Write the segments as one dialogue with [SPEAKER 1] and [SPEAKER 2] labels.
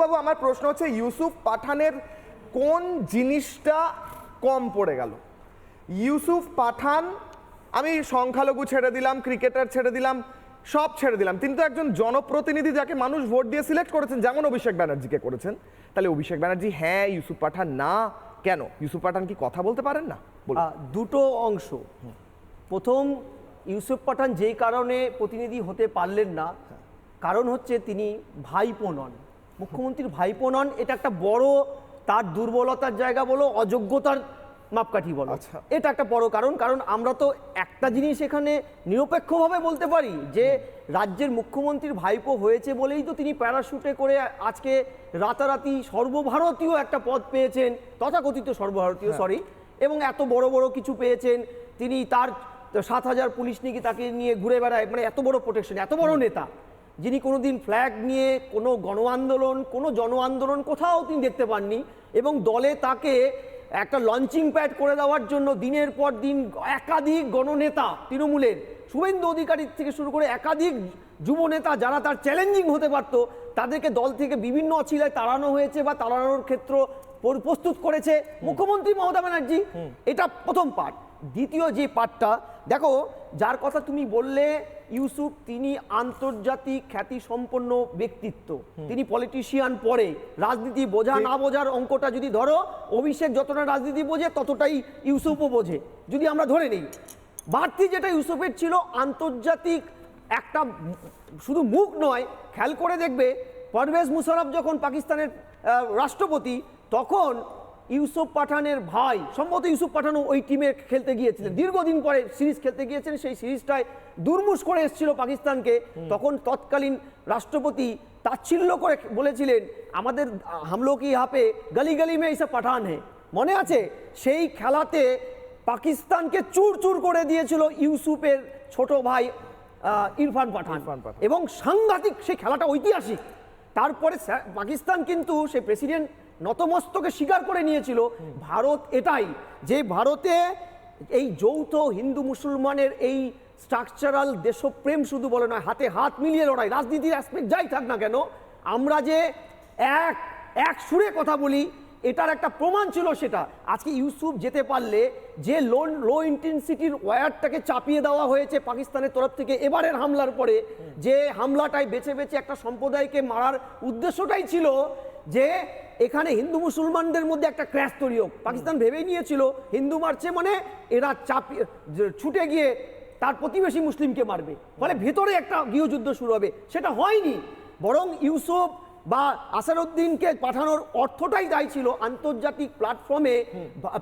[SPEAKER 1] অভিনববাবু আমার প্রশ্ন হচ্ছে, ইউসুফ পাঠানের কোন জিনিসটা কম পড়ে গেল? ইউসুফ পাঠান, আমি সংখ্যালঘু ছেড়ে দিলাম, ক্রিকেটার ছেড়ে দিলাম, সব ছেড়ে দিলাম। তিনি তো একজন জনপ্রতিনিধি যাকে মানুষ ভোট দিয়ে সিলেক্ট করেছেন, যেমন অভিষেক ব্যানার্জিকে করেছেন। তাহলে অভিষেক ব্যানার্জি হ্যাঁ ইউসুফ পাঠান, না, কেন? ইউসুফ পাঠান কি কথা বলতে পারেন না?
[SPEAKER 2] দুটো অংশ। প্রথম, ইউসুফ পাঠান যেই কারণে প্রতিনিধি হতে পারলেন না, কারণ হচ্ছে তিনি ভাইপো নন। মুখ্যমন্ত্রীর ভাইপো নন এটা একটা বড় তার দুর্বলতার জায়গা বলো অযোগ্যতার মাপকাঠি বলো।
[SPEAKER 1] আচ্ছা।
[SPEAKER 2] এটা একটা বড় কারণ কারণ আমরা তো একটা জিনিস এখানে নিরপেক্ষভাবে বলতে পারি যে রাজ্যের মুখ্যমন্ত্রীর ভাইপো হয়েছে বলেই তো তিনি প্যারাশুটে করে আজকে রাতারাতি সর্বভারতীয় একটা পদ পেয়েছেন তথাকথিত সর্বভারতীয় সরি এবং এত বড় বড় কিছু পেয়েছেন তিনি তার সাত হাজার পুলিশ নিয়ে তাকে নিয়ে ঘুরে বেড়ায় মানে এত বড় প্রোটেকশন এত বড় নেতা। যিনি কোনোদিন ফ্ল্যাগ নিয়ে কোনো গণ আন্দোলন কোনো জন আন্দোলন কোথাও তিনি দেখতে পাননি এবং দলে তাকে একটা লঞ্চিং প্যাড করে দেওয়ার জন্য দিনের পর দিন একাধিক গণনেতা তৃণমূলের শুভেন্দু অধিকারীর থেকে শুরু করে একাধিক যুব নেতা যারা তার চ্যালেঞ্জিং হতে পারত তাদেরকে দল থেকে বিভিন্ন অছিলায় তাড়ানো হয়েছে বা তাড়ানোর ক্ষেত্র প্রস্তুত করেছে মুখ্যমন্ত্রী মমতা ব্যানার্জি। এটা প্রথম পার্ট দ্বিতীয় যে পার্টটা দেখো যার কথা তুমি বললে ইউসুফ তিনি আন্তর্জাতিক খ্যাতি সম্পন্ন ব্যক্তিত্ব তিনি পলিটিশিয়ান পরে। রাজনীতি বোঝা না বোঝার অঙ্কটা যদি ধরো অভিষেক যতটা রাজনীতি বোঝে ততটাই ইউসুফও বোঝে। যদি আমরা ধরে নিই বাড়তি যেটা ইউসুফের ছিল আন্তর্জাতিক একটা শুধু মুখ নয় খেয়াল করে দেখবে পারভেজ মুশারফ যখন পাকিস্তানের রাষ্ট্রপতি তখন ইউসুফ পাঠানের ভাই সম্ভবত ইউসুফ পাঠানও ওই টিমে খেলতে গিয়েছিলেন। দীর্ঘদিন পরে সিরিজ খেলতে গিয়েছেন সেই সিরিজটায় দুর্মুষ করে এসেছিল পাকিস্তানকে। তখন তৎকালীন রাষ্ট্রপতি তাচ্ছিল্য করে বলেছিলেন আমাদের হামলো কি হাপে গলি গলি মে এইসব পাঠান হে মনে আছে? সেই খেলাতে পাকিস্তানকে চুর চুর করে দিয়েছিল ইউসুফের ছোট ভাই ইরফান পাঠান। এবং সাংঘাতিক সেই খেলাটা ঐতিহাসিক। তারপরে পাকিস্তান কিন্তু সেই প্রেসিডেন্ট নতমস্তকে স্বীকার করে নিয়েছিল ভারত এটাই যে ভারতে এই যৌথ হিন্দু মুসলমানের এই স্ট্রাকচারাল দেশপ্রেম শুধু বলে নয় হাতে হাত মিলিয়ে লড়াই রাজনীতির অ্যাসপেক্ট যাই থাক না কেন আমরা যে এক এক সুরে কথা বলি এটার একটা প্রমাণ ছিল সেটা। আজকে ইউসুফ যেতে পারলে যে লো লো ইন্টেন্সিটির ওয়্যারটাকে চাপিয়ে দেওয়া হয়েছে পাকিস্তানের তরফ থেকে এবারের হামলার পরে যে হামলাটাই বেছে বেছে একটা সম্প্রদায়কে মারার উদ্দেশ্যটাই ছিল যে এখানে হিন্দু মুসলমানদের মধ্যে একটা ক্র্যাশ তৈরি হোক। পাকিস্তান ভেবেই নিয়েছিল, হিন্দু মারছে মানে এরা চাপিয়ে ছুটে গিয়ে তার প্রতিবেশী মুসলিমকে মারবে। ফলে ভেতরে একটা গৃহযুদ্ধ শুরু হবে। সেটা হয়নি। বরং ইউসুফ বা আসারউদ্দিনকে পাঠানোর অর্থটাই দায়ী ছিল আন্তর্জাতিক প্ল্যাটফর্মে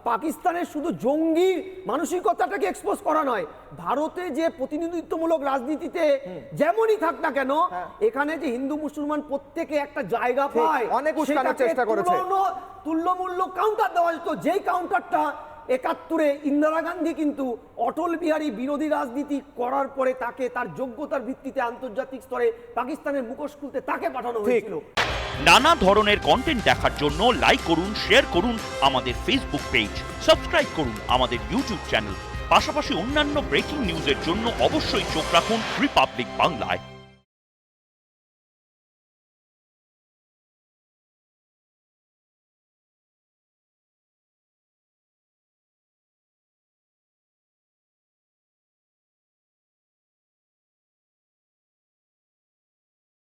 [SPEAKER 2] পাকিস্তানের শুধু জঙ্গি মানসিকতাটাকে এক্সপোজ করা নয় ভারতে যে প্রতিনিধিত্বমূলক রাজনীতিতে যেমনই থাক না কেন এখানে যে হিন্দু মুসলমান প্রত্যেকে একটা জায়গা পায়
[SPEAKER 1] অনেক চেষ্টা করেছে।
[SPEAKER 2] তুল্যমূল্য কাউন্টার দেওয়া যেত যেই কাউন্টারটা একাত্তরে ইন্দিরা গান্ধী কিন্তু অটল বিহারী বিরোধী রাজনীতি করার পরে তাকে তার যোগ্যতার ভিত্তিতে আন্তর্জাতিক স্তরে পাকিস্তানের মুখোশ খুলতে তাকে পাঠানো হয়েছিল।
[SPEAKER 3] নানা ধরনের কন্টেন্ট দেখার জন্য লাইক করুন শেয়ার করুন আমাদের ফেসবুক পেজ সাবস্ক্রাইব করুন আমাদের ইউটিউব চ্যানেল পাশাপাশি অন্যান্য ব্রেকিং নিউজের জন্য অবশ্যই চোখ রাখুন রিপাবলিক বাংলায়